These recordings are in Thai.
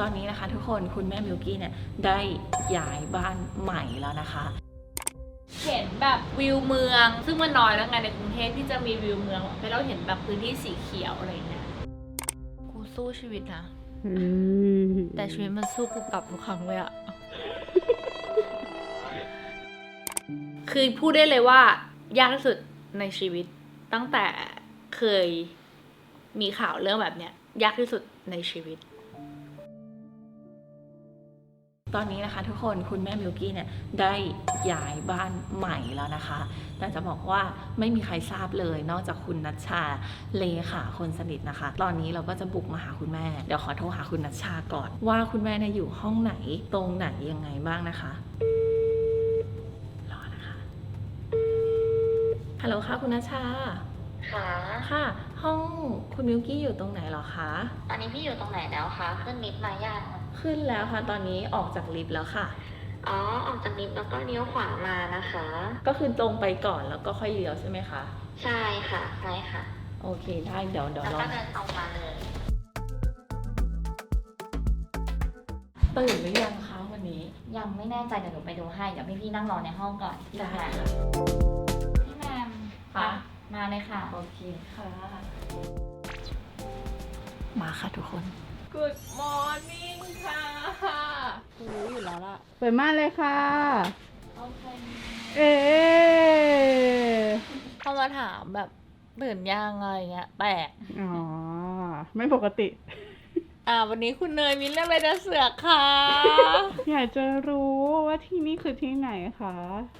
ตอนนี้นะคะทุกคนคุณแม่มิวกี้เนี่ยได้ย้ายบ้านใหม่แล้วนะคะเห็นแบบวิวเมือง ซึ่งมันน้อยแล้วไงในกรุงเทพที่จะมีวิวเมืองแต่เราเห็นแบบพื้นที่สีเขียวอะไรเงี้ยกูสู้ชีวิตนะแต่ชีวิตมันสู้กูกลับทุกครั้งเลยอะคือพูดได้เลยว่ายากที่สุดในชีวิต ตั้งแต่เคยมีข่าวเรื่องแบบเนี้ยยากที่สุดในชีวิต ตอนนี้นะคะ ทุกคนคุณแม่มิวกี้เนี่ยได้ย้ายบ้านใหม่แล้วนะคะแต่จะบอกว่าไม่มีใครทราบเลยนอกจากคุณนัชชาเลขาคนสนิทนะคะ ตอนนี้เราก็จะบุกมาหาคุณแม่ เดี๋ยวขอโทรหาคุณนัชชาก่อน ว่าคุณแม่เนี่ยอยู่ห้องไหนตรงไหนยังไงบ้างนะคะรอนะคะฮัลโหลค่ะคุณนัชชาค่ะค่ะ ห้องคุณมิวกี้อยู่ตรงไหนเหรอคะ ตอนนี้พี่อยู่ตรงไหนแล้วคะ ขึ้นลิฟต์มายัง ขึ้นแล้วค่ะ ตอนนี้ออกจากลิฟต์แล้วค่ะ อ๋อ ออกจากลิฟต์แล้วก็เลี้ยวขวามานะคะ ก็คือตรงไปก่อนแล้วก็ค่อยเลี้ยวใช่ไหมคะ ใช่ค่ะ ใช่ค่ะ โอเค ได้เดี๋ยวเดี๋ยวแล้วลอก็งเดินตรงมาเลย ตื่นหรือยังคะวันนี้ ยังไม่แน่ใจเดี๋ยวหนูไปดูให้ เดี๋ยวพี่พี่ๆนั่งรอในห้องก่อนที่โรงแรมได้ค่ะ พี่แมมค่ะ มาเลยค่ะ โอเคค่ะ มาค่ะทุกคน Good morning ค่ะรู้อยู่แล้วล่ะ เปิดม่านเลยค่ะ โอเคเอ๊เขามาถามแบบตื่นยังไงเงี้ยแปลกอ๋อ ไม่ปกติ อ่า วันนี้คุณเนยมีเรื่องอะไรจะเสือกค่ะ อยากจะรู้ว่าที่นี่คือที่ไหนคะ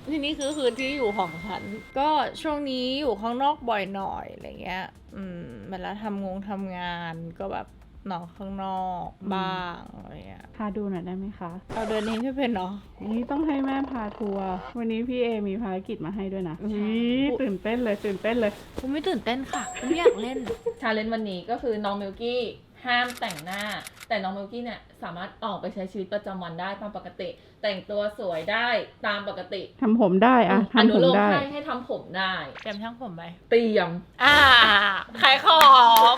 ที่นี่คือคืนที่อยู่ของฉัน ก็ช่วงนี้อยู่ข้างนอกบ่อยหน่อยอะไรเงี้ย อืมเวลาทำงงทำงานก็แบบ นอนข้างนอกบ้างอะไรเงี้ยพาดูหน่อยได้ไหมคะเราเดินเองไม่เป็นเนาะนี่ต้องให้แม่พาทัวร์วันนี้พี่เอมีภารกิจมาให้ด้วยนะอุ๊ยตื่นเต้นเลยตื่นเต้นเลย กูไม่ตื่นเต้นค่ะกูไม่อยากเล่น ชาเลนจ์วันนี้ก็คือน้องมิลกี้ห้ามแต่งหน้า แต่น้องมิลกี้เนี่ยสามารถออกไปใช้ชีวิตประจำวันได้ตามปกติ แต่งตัวสวยได้ตามปกติทำผมได้อะอนุทำผมโลมได้ ให้ให้ทำผมได้ เตรียมช่างผมไหมเตรียม อ่าขายของ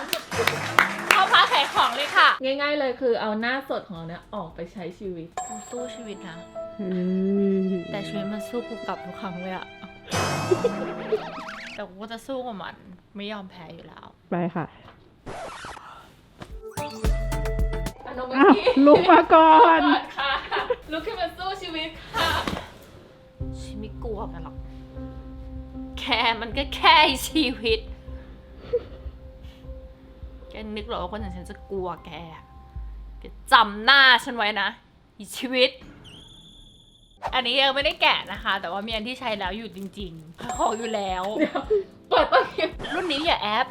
เข้าพาขายของเลยค่ะ ง่าย ๆ เลยคือเอาหน้าสดของเราเนี่ยออกไปใช้ชีวิต กูสู้ชีวิตนะอืมแต่ชีวิตมันสู้กูกลับทุกครั้งเลยอะ แต่กูก็จะสู้กับมัน ไม่ยอมแพ้อยู่แล้ว ไปค่ะอะน้องมิลอ้าวกี้ลุกมาก่อนค่ะ ลุกขึ้นมาสู้ชีวิตค่ะ ฉันไม่กลัวมันหรอก แค่มันก็แค่ชีวิต แกนึกเหรอว่าคนอย่างฉันจะกลัวแกแกจำหน้าฉันไว้นะอีชีวิต อันนี้ยังไม่ได้แกะนะคะ แต่ว่ามีอันที่ใช้แล้วอยู่จริงๆของอยู่แล้ว เปิดต้นคลิปรุ่นนี้อย่าแอป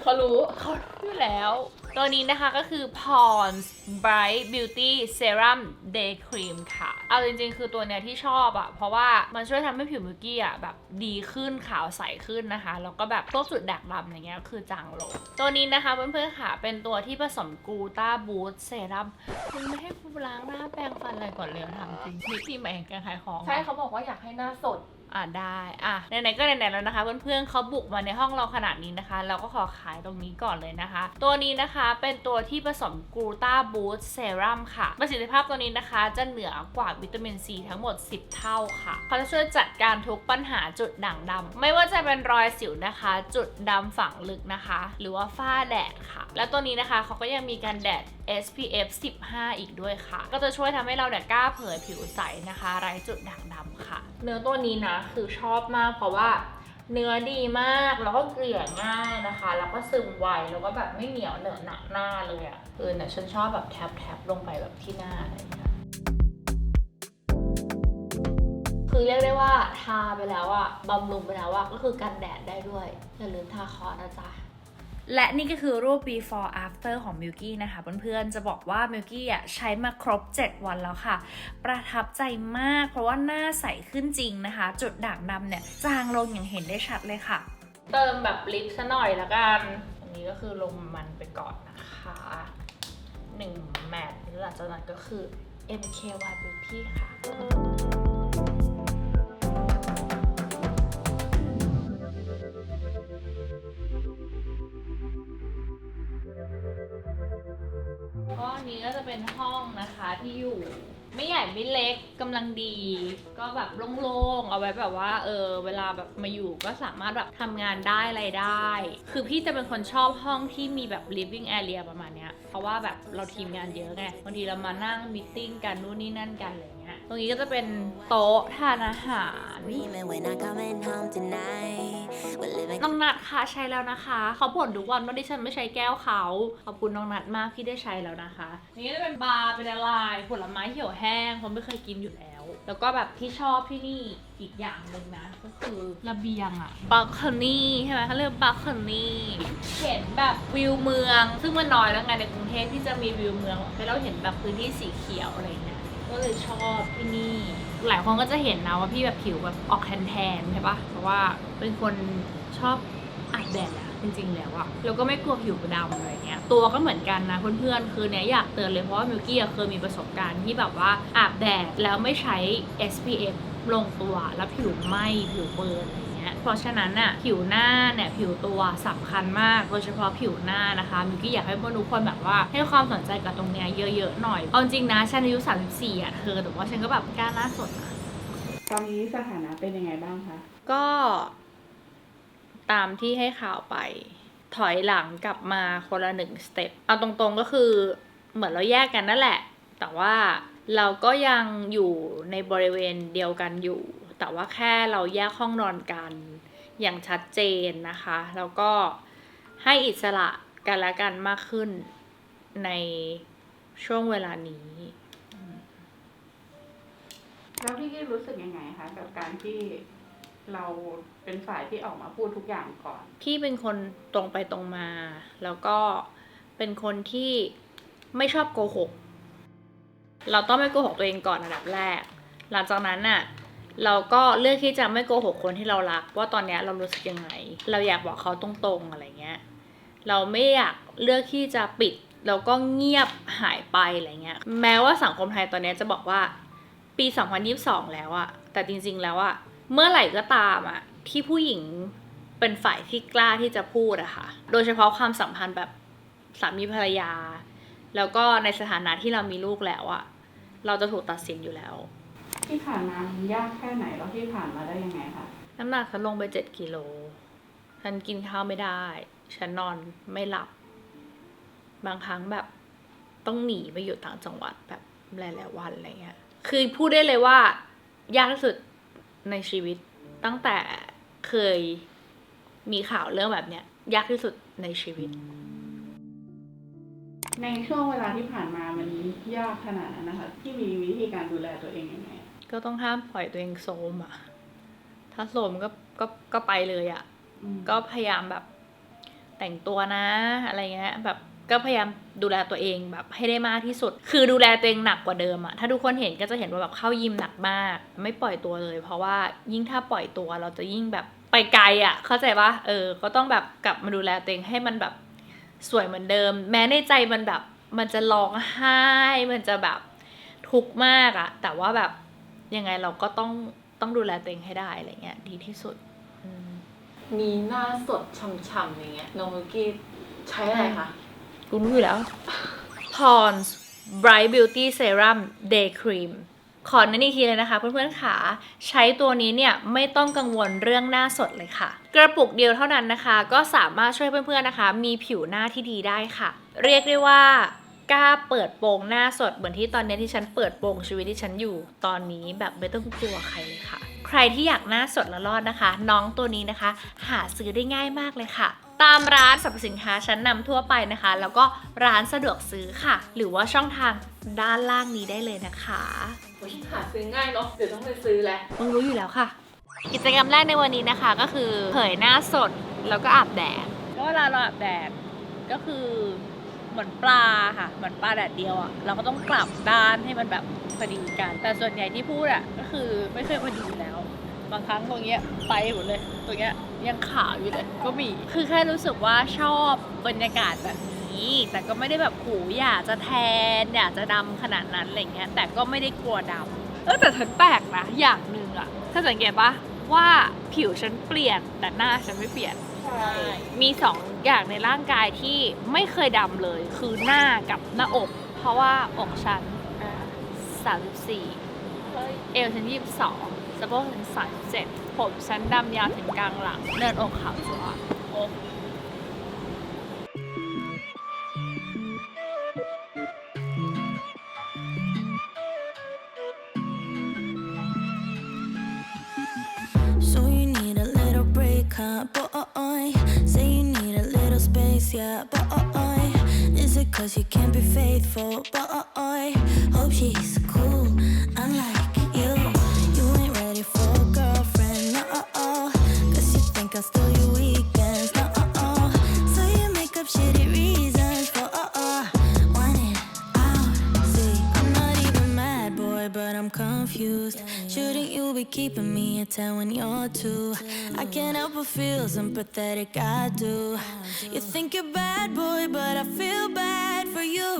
เขารู้เขารู้อยู่แล้ว ตัวนี้นะคะก็คือ Pond's Bright Beauty Serum Day Cream ค่ะ เอาจริงๆ คือตัวเนี้ยที่ชอบอะเพราะว่ามันช่วยทำให้ผิวมิวกี้อะแบบดีขึ้นขาวใสขึ้นนะคะ แล้วก็แบบพวกจุดด่างดำอย่างเงี้ยคือจางลง ตัวนี้นะคะเพื่อนๆค่ะ เป็นตัวที่ผสมกูต้าบูสเซรั่มมึงไม่ให้กูล้างหน้าแปรงฟันอะไรก่อนเลยถามจริงนี่ทีมาเองกันขายของใช่เขาบอกว่าอยากให้หน้าสด อ่าได้ อะไหนๆก็ไหนๆแล้วนะคะเพื่อนๆเขาบุกมาในห้องเราขนาดนี้นะคะ เราก็ขอขายตรงนี้ก่อนเลยนะคะ ตัวนี้นะคะเป็นตัวที่ผสมกลูตาบูสเซรั่มค่ะ ประสิทธิภาพตัวนี้นะคะ จะเหนือกว่าวิตามินซีทั้งหมด 10 เท่าค่ะเขาจะช่วยจัดการทุกปัญหาจุดด่างดำไม่ว่าจะเป็นรอยสิวนะคะ จุดดำฝังลึกนะคะ หรือว่าฝ้าแดดค่ะ แล้วตัวนี้นะคะเขาก็ยังมีการแดด SPF 15 อีกด้วยค่ะ ก็จะช่วยทำให้เราเนี่ยกล้าเผยผิวใสนะคะ ไร้จุดด่างดำค่ะ เนื้อตัวนี้นะคือชอบมากเพราะว่าเนื้อดีมากแล้วก็เกลี่ยง่ายนะคะ แล้วก็ซึมไวแล้วก็แบบไม่เหนียวเหนอะหนักหน้าเลยอะ่ะคือเนี่ยฉันชอบแบบแทบแทบลงไปแบบที่หน้าอะไรอย่างเงี้ยคือเรียกได้ว่าทาไปแล้วอะบำรุงไปแล้วอะก็คือกันแดดได้ด้วยอย่าลืมทาคอนะจ๊ะ และนี่ก็คือรูป before after ของมิ l กี้นะคะเพื่อนๆ จะบอกว่ามิ l กี้อะใช้มาครบ 7 วันแล้วค่ะ ประทับใจมากเพราะว่าหน้าใสขึ้นจริงนะคะ จุดด่างดำเนี่ย จางลงอย่างเห็นได้ชัดเลยค่ะ เติมแบบลิปซะหน่อยละกัน อันนี้ก็คือลงมันไปก่อนนะคะ1แมทหลังจากนั้นก็คือ MKY Beauty ค่ะ ที่อยู่ ไม่ใหญ่ไม่เล็กกำลังดี ก็แบบโล่งๆเอาไว้แบบว่า เออ เวลาแบบมาอยู่ก็สามารถแบบทำงานได้อะไรได้ คือพี่จะเป็นคนชอบห้องที่มีแบบ living area ประมาณเนี้ย เพราะว่าแบบเราทีมงานเยอะไงบางทีเรามานั่งมิ팅กันนู่นนี่นั่นกันอะไรเงี้ย รงนี้ก็จะเป็นโต๊ะทานอาหารน้องนัดค่ะใช้แล้วนะคะ เขาบ่นทุกวันว่าดิฉันไม่ใช้แก้วเขาขอบคุณน้องนัดมากที่ได้ใช้แล้วนะคะ นี่จะเป็นบาร์เป็นอะไรผลไม้เหี่ยวแห้งผมไม่เคยกินอยู่แล้ว แล้วก็แบบที่ชอบที่นี่อีกอย่างหนึ่งนะ ก็คือระเบียงอะบัลคอนี่ใช่ไหมเขาเรียกบัลคอนี่เห็นแบบวิวเมือง ซึ่งมันน้อยแล้วไงในกรุงเทพที่จะมีวิวเมืองให้เราเห็นแบบพื้นที่สีเขียวอะไรเงี้ย ก็เลยชอบที่นี่ หลายคนก็จะเห็นนะว่าพี่แบบผิวแบบออกแทนๆใช่ปะเพราะว่าเป็นคนชอบอาบแดดอะจริงๆแล้วอะแล้วก็ไม่กลัวผิวดำอะไรเงี้ย ตัวก็เหมือนกันนะเพื่อนๆ คือเนี้ยอยากเตือนเลยเพราะว่ามิวกี้เคยมีประสบการณ์ที่แบบว่าอาบแดดแล้วไม่ใช้ SPF ลงตัวแล้วผิวไหม้ผิวเบิร์นอะไร เงี้ยเพราะฉะนั้นน่ะผิวหน้าเนี่ยผิวตัวสำคัญมาก โดยเฉพาะผิวหน้านะคะมิวกี้อยากให้เพื่อนทุกคนแบบว่า ให้ความสนใจกับตรงเนี้ยเยอะๆหน่อยเอาจริงนะฉันอายุ34อะเธอแต่ว่าฉันก็แบบกล้าหน้าสดนะตอนนี้สถานะเป็นยังไงบ้างคะก็ตามที่ให้ข่าวไป ถอยหลังกลับมาคนละหนึ่งสเต็ปเอาตรงๆก็คือเหมือนเราแยกกันนั่นแหละ แต่ว่าเราก็ยังอยู่ในบริเวณเดียวกันอยู่ แต่ว่าแค่เราแยกห้องนอนกันอย่างชัดเจนนะคะ แล้วก็ให้อิสระกันและกันมากขึ้นในช่วงเวลานี้แล้วพี่กี้รู้สึกยังไงคะกับการที่เราเป็นฝ่ายที่ออกมาพูดทุกอย่างก่อน พี่เป็นคนตรงไปตรงมา แล้วก็เป็นคนที่ไม่ชอบโกหก เราต้องไม่โกหกตัวเองก่อนอันดับแรก หลังจากนั้นน่ะ เราก็เลือกที่จะไม่โกหกคนที่เรารัก ว่าตอนนี้เรารู้สึกยังไง เราอยากบอกเขาตรงๆอะไรเงี้ย เราไม่อยากเลือกที่จะปิดแล้วก็เงียบหายไปอะไรเงี้ย แม้ว่าสังคมไทยตอนนี้จะบอกว่า ปี 2022 แล้วอะแต่จริงๆแล้วอะเมื่อไหร่ก็ตามอะที่ผู้หญิงเป็นฝ่ายที่กล้าที่จะพูดอะค่ะ โดยเฉพาะความสัมพันธ์แบบสามีภรรยา แล้วก็ในสถานะที่เรามีลูกแล้วอะเราจะถูกตัดสินอยู่แล้ว ที่ผ่านมามันยากแค่ไหนแล้วที่ผ่านมาได้ยังไงคะน้ำหนักฉันลงไปเจ็ดกิโล ฉันกินข้าวไม่ได้ ฉันนอนไม่หลับ บางครั้งแบบต้องหนีไปอยู่ต่างจังหวัดแบบหลายๆวันอะไรเงี้ย คือพูดได้เลยว่ายากที่สุดในชีวิตตั้งแต่เคยมีข่าวเรื่องแบบเนี้ยยากที่สุดในชีวิต ในช่วงเวลาที่ผ่านมามันยากขนาดนั้นนะคะ ที่มีวิธีการดูแลตัวเองยังไง ก็ต้องห้ามปล่อยตัวเองโซมอะ ถ้าโซมก็ก็ก็ไปเลยอะอืมก็พยายามแบบแต่งตัวนะ อะไรเงี้ยแบบก็พยายามดูแลตัวเองแบบให้ได้มากที่สุด คือดูแลตัวเองหนักกว่าเดิมอะถ้าทุกคนเห็นก็จะเห็นว่าแบบเข้ายิมหนักมาก ไม่ปล่อยตัวเลย เพราะว่ายิ่งถ้าปล่อยตัวเราจะยิ่งแบบไปไกลอะเข้าใจปะเออ ก็ต้องแบบกลับมาดูแลตัวเองให้มันแบบสวยเหมือนเดิม แม้ในใจมันแบบ มันจะร้องไห้ มันจะแบบทุกข์มากอะแต่ว่าแบบ ยังไงเราก็ต้องต้องดูแลตัวเองให้ได้อะไรเงี้ยดีที่สุดอืมมีหน้าสดฉ่ำๆอย่างเงี้ยน้องมิวกี้ใช้อะไรคะกูรู้อยู่แล้ว Pond's Bright Beauty Serum Day Cream ขอนั่นอีกทีเลยนะคะเพื่อนๆค่ะใช้ตัวนี้เนี่ยไม่ต้องกังวลเรื่องหน้าสดเลยค่ะ กระปุกเดียวเท่านั้นนะคะ ก็สามารถช่วยเพื่อนๆนะคะ มีผิวหน้าที่ดีได้ค่ะ เรียกได้ว่า กล้าเปิดโปงหน้าสดเหมือนที่ตอนนี้ที่ฉันเปิดโปงชีวิตที่ฉันอยู่ตอนนี้แบบไม่ต้องกลัวใครเลยค่ะ ใครที่อยากหน้าสดและรอดนะคะ น้องตัวนี้นะคะ หาซื้อได้ง่ายมากเลยค่ะ ตามร้านสรรพสินค้าชั้นนำทั่วไปนะคะ แล้วก็ร้านสะดวกซื้อค่ะ หรือว่าช่องทางด้านล่างนี้ได้เลยนะคะหาซื้อง่ายเนาะเดี๋ยวต้องไปซื้อแหละมึงรู้อยู่แล้วค่ะ กิจกรรมแรกในวันนี้นะคะ ก็คือเผยหน้าสดแล้วก็อาบแดดก็เวลาเราอาบแดดก็คือ เหมือนปลาค่ะ เหมือนปลาแดดเดียวอะ่ะ เราก็ต้องกลับด้านให้มันแบบพอดีกัน แต่ส่วนใหญ่ที่พูดอะ่ะก็คือไม่เคยพอดีอยู่แล้ว บางครั้งตรงเนี้ยไปหมดเลย ตรงเนี้ยยังขาวอยู่เลย ก็มี คือแค่รู้สึกว่าชอบบรรยากาศแบบนี้ แต่ก็ไม่ได้แบบหูอยากจะแทน อยากจะดำขนาดนั้นอะไรเงี้ย แต่ก็ไม่ได้กลัวดำเออแต่ฉันแปลกนะอย่างหนึ่งอะถ้าสังเกตปะว่าผิวฉันเปลี่ยนแต่หน้าฉันไม่เปลี่ยน มีสองอย่างในร่างกายที่ไม่เคยดำเลย คือหน้ากับหน้าอก เพราะว่าอกฉันสามสิบสี่เอวฉันยี่สิบสองสะโพกฉันสามสิบเจ็ดผมฉันดำยาวถึงกลางหลังเนินอกขาวจัวโอ้ So yeah. Uh-uh. Boy, is it cause you can't be faithful? Boy, uh-uh. hope she's cool, unlike you. You ain't ready for a girlfriend, no. Cause you think I'll steal your weekends, no. So you make up shitty reasons for want it out. See, I'm not even mad, boy, but I'm confused. Be keeping me at 10 when you're two? I can't help but feel sympathetic, I do. You think you're bad, boy, but I feel bad for you.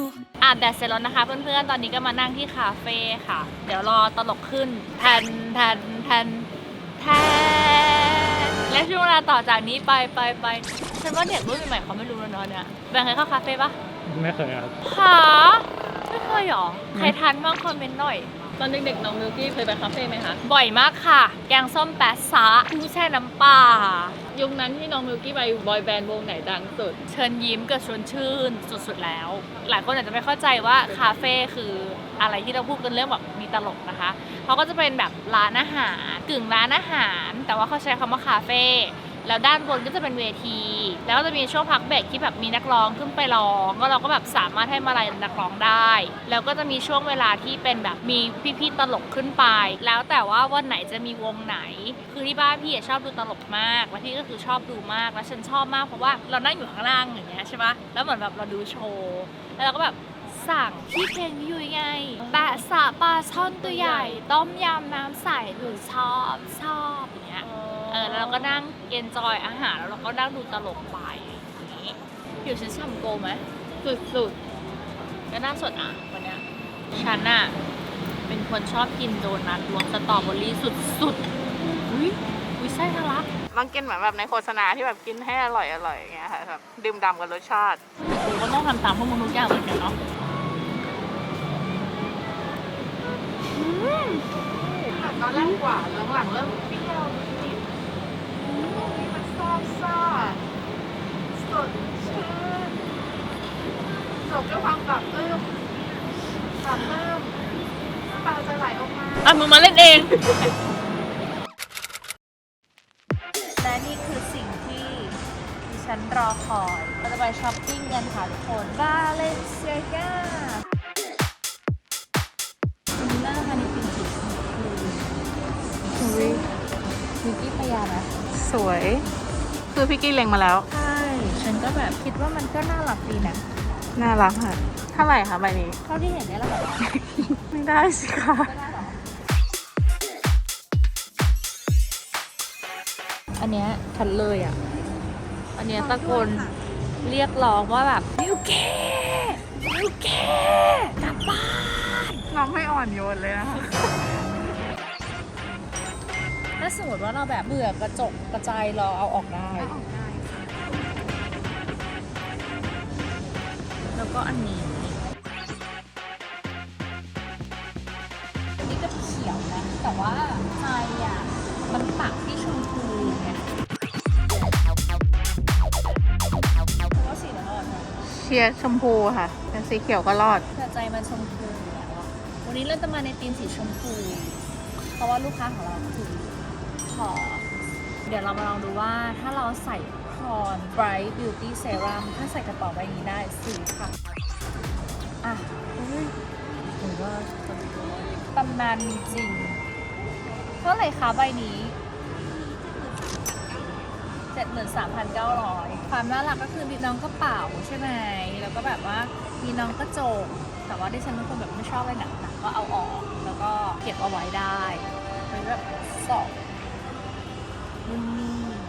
อาบแดดเสร็จแล้วนะคะ เพื่อนๆ ตอนนี้ก็มานั่งที่คาเฟ่ค่ะ เดี๋ยวรอตลกขึ้นแทนแทนแทนแทนและช่วงเวลาต่อจากนี้ไปไปไปฉันว่าเด็กรุ่นใหม่ๆเขาไม่รู้แล้วเนอะเนี่ยแบงค์เคยเข้าคาเฟ่ปะไม่เคยครับหาไม่เคยหรอใครทันบ้างคอมเมนต์หน่อยต อนเด็กๆน้องมิลกี้เคยไปคาเฟ่ไหมคะบ่อยมากค่ะ แกงส้มแปะซะผู้แช่น้ำปลายุคนั้นที่น้องมิลกี้ไปบอยแบนด์วงไหนดังสุด เชิญยิ้มกับชวนชื่นสุดๆแล้ว หลายคนอาจจะไม่เข้าใจว่าคาเฟ่คืออะไรที่เราพูดกันเรื่องแบบมีตลกนะคะเขาก็จะเป็นแบบร้านอาหารกึ่งร้านอาหาร แต่ว่าเขาใช้คำว่าคาเฟ่ แล้วด้านบนก็จะเป็นเวที แล้วก็จะมีช่วงพักเบรกที่แบบมีนักร้องขึ้นไปร้อง ก็เราก็แบบสามารถให้มาลัยนักร้องได้ แล้วก็จะมีช่วงเวลาที่เป็นแบบมีพี่ๆตลกขึ้นไป แล้วแต่ว่าวันไหนจะมีวงไหน คือที่บ้านพี่อะชอบดูตลกมาก และพี่ก็คือชอบดูมาก แล้วฉันชอบมากเพราะว่าเรานั่งอยู่ข้างล่างอย่างเงี้ยใช่ปะแล้วเหมือนแบบเราดูโชว์ แล้วเราก็แบบสั่งที่เพลงยุ้ยไงแปะสะปลาช่อนตัวใหญ่ ต้มยำน้ำใสหรือชอบชอบอย่าง เงี้ยเออแล้วเราก็นั่งเอนจอยอาหารแล้วเราก็นั่งดูตลกไปอย่างนี้อยู่ฉันช่ำโกไหมสุดๆก็น่าสดอะวันเนี้ยฉันอะเป็นคนชอบกินโดนัทรวมสตรอเบอรี่สุดๆอุ้ยอุ้ยไส้ทะลักต้องกินเหมือนแบบในโฆษณาที่แบบกินให้อร่อยอร่อยอย่างเงี้ยค่ะแบบดื่มด่ำกับรสชาติกูก็ต้องทำตามพวกมึงทุกอย่างเหมือนกันเนาะตอนแรกหวานหลังๆเริ่มเปรี้ยวนิดๆอืมนี่มัน ซอบซ่าสดชื่นจบด้วยความปรับปลื้มปรับปลื้มน้ำตาจะไหลออกมาอะมึงมาเล่นเอง และนี่คือสิ่งที่ดิฉันรอคอยเราจะไปช้อปปิ้งกันค่ะทุกคนบาเลนเซียกาคุณน่ามาในสิ่งสีชมพูมิกกี้พยานะ สวย คือพี่กี้เล็งมาแล้ว ใช่ ฉันก็แบบคิดว่ามันก็น่ารักดีนะ น่ารักค่ะเท่าไหร่คะใบนี้ เท่าที่เห็นเนี่ยแหละค่ะไม่ได้สิคะก็ได้หรออันเนี้ยฉันเลยอะ อันเนี้ยตะโกนเรียกร้องว่าแบบมิวเก้มิวเก้กลับบ้านน้องให้อ่อนโยนเลยนะคะ มมติว่าเราแบบเบื่อกระจกกระจายเราเอาออกได้แล้วก็อันนี้นี่ก็เขียวนะ แต่ว่าใจอะ มันปักที่ชมพูไงเพราะว่าสีนั้นอ่อนนะ เชียร์ชมพูค่ะแต่สีเขียวก็รอด แต่ใจมันชมพูอยู่แล้วอะวันนี้เราจะมาในธีมสีชมพู เพราะว่าลูกค้าของเราคือ ขอเดี๋ยวเรามาลองดูว่าถ้าเราใส่คอน Bright Beauty Serum ถ้าใส่กระเป๋าใบนี้ได้สีค่ะ อะอุ้ยหรือว่าตำนานมีจริงเท่าไหร่คะใบนี้73,900 ความน่ารักก็คือมีน้องกระเป๋าใช่ไหม แล้วก็แบบว่ามีน้องกระจก แต่ว่าดิฉันเป็นคนแบบไม่ชอบอะไรหนักๆก็เอาออก แล้วก็เก็บเอาไว้ได้เป็นแบบสอง นุ่มนิ่ม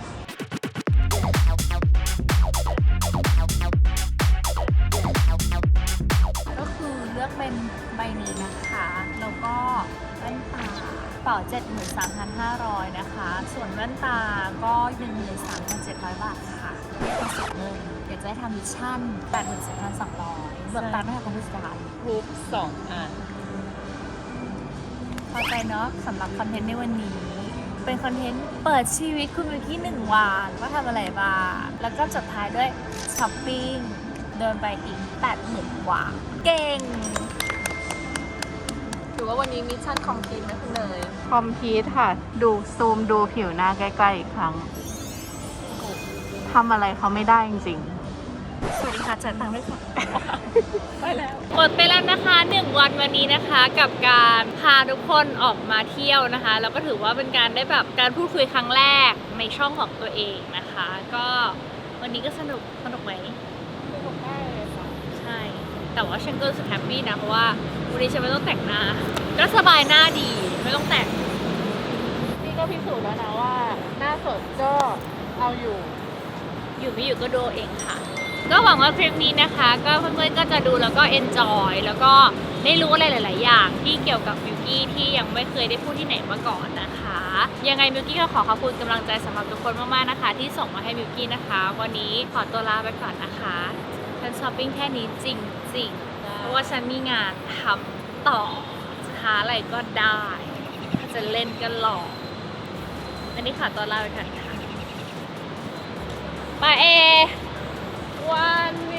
ก็คือเลือกเป็นใบนี้นะคะ แล้วก็แว่นตาเป่า73,500 นะคะ ส่วนแว่นตาก็13,700 บาทค่ะไม่ต้องเสียเงินเดี๋ยวจะให้ทำมิชชั่น82,200เบิกตังค์ให้กับผู้จัดการรูปสองอันพอใจเนาะสำหรับคอนเทนต์ในวันนี้ เป็นคอนเทนต์เปิดชีวิตคุณวิกกี้หนึ่งวันว่าทำอะไรบ้างแล้วก็จบท้ายด้วยช้อปปิ้งเดินไปอีกแปดหมื่นกว่า เก่งถือว่าวันนี้มิชชั่นคอมพลีทไหมคุณเนยคอมพิวค่ะ ดูซูมดูผิวหน้าใกล้ๆอีกครั้งทำอะไรเขาไม่ได้จริง สวัสดีค่ะจ่ายตังค์ด้วยค่ะไปแล้วหมดไปแล้วนะคะหนึ่งวันวันนี้นะคะ กับการพาทุกคนออกมาเที่ยวนะคะแล้วก็ถือว่าเป็นการได้แบบการพูดคุยครั้งแรกในช่องของตัวเองนะคะ ก็วันนี้ก็สนุกสนุกไหมสนุกมากเลยค่ะใช่ แต่ว่าฉันก็รู้สึกแฮปปี้นะเพราะว่าวันนี้ฉันไม่ต้องแต่งหน้าก็สบายหน้าดีไม่ต้องแต่งๆนี่ก็พิสูจน์แล้วนะว่า หน้าสดก็เอาอยู่ อยู่ไม่อยู่ก็ดูเองค่ะ ก็หวังว่าคลิปนี้นะคะ ก็เพื่อนๆก็จะดูแล้วก็เอนจอยแล้วก็ได้รู้อะไรหลาย ๆ อย่างที่เกี่ยวกับมิวกี้ที่ยังไม่เคยได้พูดที่ไหนมาก่อนนะคะ ยังไงมิวกี้ก็ขอขอบคุณกำลังใจสำหรับทุกคนมาก ๆ นะคะ ที่ส่งมาให้มิวกี้นะคะ วันนี้ขอตัวลาไปก่อนนะคะฉันช้อปปิ้งแค่นี้จริงๆเพราะว่าฉันมีงานทำต่อหาอะไรก็ได้ถ้าจะเล่นก็หลอกอันนี้ขอตัวลาไปก่อนค่ะไปเอ one.